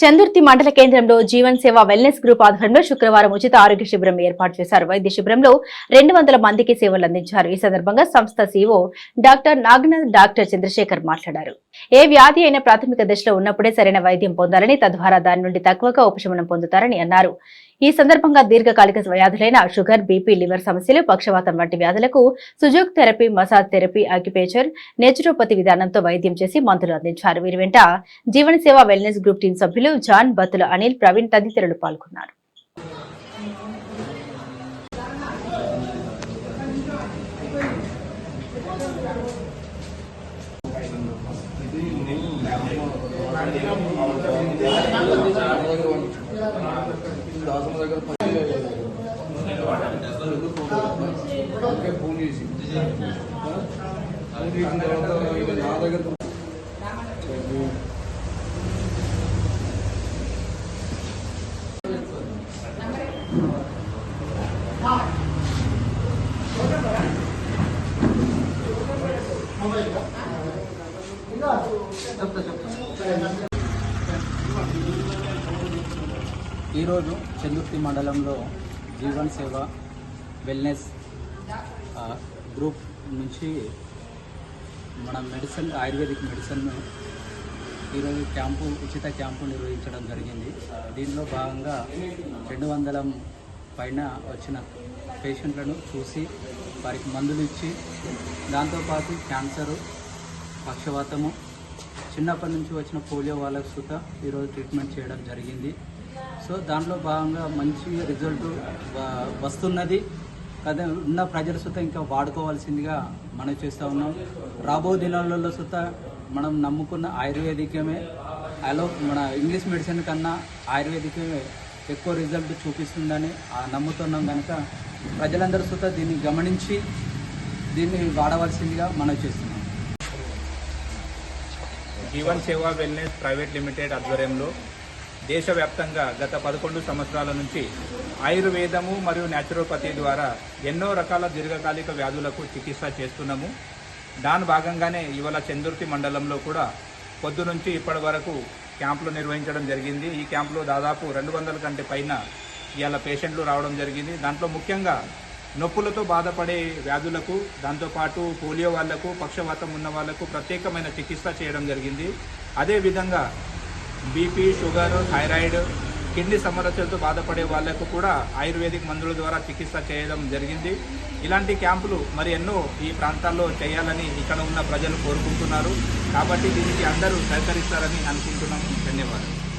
చందుర్తి మండల కేంద్రంలో జీవన్ సేవ వెల్నెస్ గ్రూప్ ఆధ్వర్యంలో శుక్రవారం ఉచిత ఆరోగ్య శిబిరం ఏర్పాటు చేశారు. వైద్య శిబిరంలో రెండు వందల మందికి సేవలు అందించారు. ఈ సందర్భంగా సంస్థ CO doctor Naganath doctor Chandrasekhar మాట్లాడారు. ఏ వ్యాధి అయినా ప్రాథమిక దశలో ఉన్నప్పుడే సరైన వైద్యం పొందాలని తద్వారా దాని నుండి తక్కువగా ఉపశమనం పొందుతారని అన్నారు. ఈ సందర్భంగా దీర్ఘకాలిక వ్యాధులైన షుగర్ బీపీ లివర్ సమస్యలు పక్షవాతం వంటి వ్యాధులకు sujok therapy massage therapy acupressure naturopathy విధానంతో వైద్యం చేసి మందులు అందించారు. వీరి వెంట Jeevana Seva wellness group team సభ్యులు జాన్ బత్తుల అనిల్ ప్రవీణ్ తదితరులు పాల్గొన్నారు. ఫోన్ చేసి ఫోన్ చేసిన తర్వాత ఇక నా దగ్గర ఈరోజు చందుర్తి మండలంలో జీవన్ సేవ వెల్నెస్ గ్రూప్ నుంచి మన మెడిసిన్ ఆయుర్వేదిక్ మెడిసిన్ ఈరోజు క్యాంపు ఉచిత క్యాంపు నిర్వహించడం జరిగింది. దీనిలో భాగంగా రెండు వందల పైన వచ్చిన పేషెంట్లను చూసి వారికి మందులు ఇచ్చి దాంతోపాటు క్యాన్సరు పక్షవాతము చిన్నప్పటి నుంచి వచ్చిన పోలియో వాళ్ళకు సుత ఈరోజు ట్రీట్మెంట్ చేయడం జరిగింది. సో దాంట్లో భాగంగా మంచి రిజల్ట్ వస్తున్నది. అదే ఉన్న ప్రజల సుత ఇంకా వాడుకోవాల్సిందిగా మనం చేస్తూ ఉన్నాం. రాబో దినాలలో సుత మనం నమ్ముకున్న ఆయుర్వేదికమే. అలో మన ఇంగ్లీష్ మెడిసిన్ కన్నా ఆయుర్వేదికమే ఎక్కువ రిజల్ట్ చూపిస్తుందని ఆ నమ్ముతున్నాం కనుక ప్రజలందరూ సుత దీన్ని గమనించి దీన్ని వాడవలసిందిగా మనం చేస్తున్నాం. జీవన్ సేవా వెల్నెస్ ప్రైవేట్ లిమిటెడ్ ఆధ్వర్యంలో దేశవ్యాప్తంగా గత పదకొండు సంవత్సరాల నుంచి ఆయుర్వేదము మరియు న్యాచురోపతి ద్వారా ఎన్నో రకాల దీర్ఘకాలిక వ్యాధులకు చికిత్స చేస్తున్నాము. దాని భాగంగానే ఇవాళ చందుర్తి మండలంలో కూడా పొద్దు నుంచి ఇప్పటి వరకు క్యాంపులు నిర్వహించడం జరిగింది. ఈ క్యాంపులో దాదాపు రెండు వందల కంటే పైన ఇవాళ పేషెంట్లు రావడం జరిగింది. దాంట్లో ముఖ్యంగా నొప్పులతో బాధపడే వ్యాధులకు దాంతోపాటు పోలియో వాళ్ళకు పక్షవాతం ఉన్న వాళ్ళకు ప్రత్యేకమైన చికిత్స చేయడం జరిగింది. అదేవిధంగా బీపీ షుగర్ థైరాయిడ్ కిడ్నీ సమస్యలతో బాధపడే వాళ్ళకు కూడా ఆయుర్వేదిక్ మందుల ద్వారా చికిత్స చేయడం జరిగింది. ఇలాంటి క్యాంపులు మరి ఎన్నో ఈ ప్రాంతాల్లో చేయాలని ఇక్కడ ఉన్న ప్రజలు కోరుకుంటున్నారు. కాబట్టి దీనికి అందరూ సహకరిస్తారని అనుకుంటున్నాము. ధన్యవాదాలు.